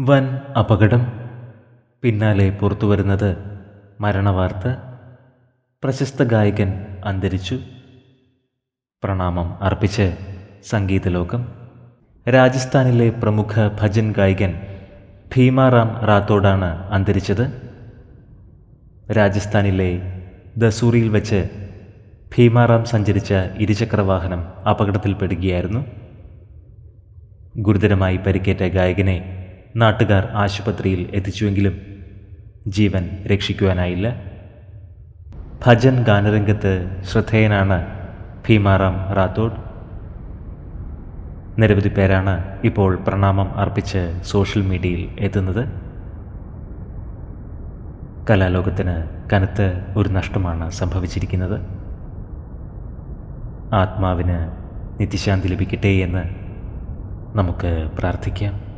വൻ അപകടം. പിന്നാലെ പുറത്തുവരുന്നത് മരണവാർത്ത. പ്രശസ്ത ഗായകൻ അന്തരിച്ചു. പ്രണാമം അർപ്പിച്ച് സംഗീതലോകം. രാജസ്ഥാനിലെ പ്രമുഖ ഭജൻ ഗായകൻ ഭീമാറാം റാത്തോഡാണ് അന്തരിച്ചത്. രാജസ്ഥാനിലെ ദസൂറിയിൽ വെച്ച് ഭീമാറാം സഞ്ചരിച്ച ഇരുചക്രവാഹനം അപകടത്തിൽപ്പെടുകയായിരുന്നു. ഗുരുതരമായി പരിക്കേറ്റ ഗായകനെ നാട്ടുകാർ ആശുപത്രിയിൽ എത്തിച്ചുവെങ്കിലും ജീവൻ രക്ഷിക്കുവാനായില്ല. ഭജൻ ഗാനരംഗത്ത് ശ്രദ്ധേയനാണ് ഭീമാറാം റാത്തോഡ്. നിരവധി പേരാണ് ഇപ്പോൾ പ്രണാമം അർപ്പിച്ച് സോഷ്യൽ മീഡിയയിൽ എത്തുന്നത്. കലാലോകത്തിന് കനത്ത് ഒരു നഷ്ടമാണ് സംഭവിച്ചിരിക്കുന്നത്. ആത്മാവിന് നിത്യശാന്തി ലഭിക്കട്ടെ എന്ന് നമുക്ക് പ്രാർത്ഥിക്കാം.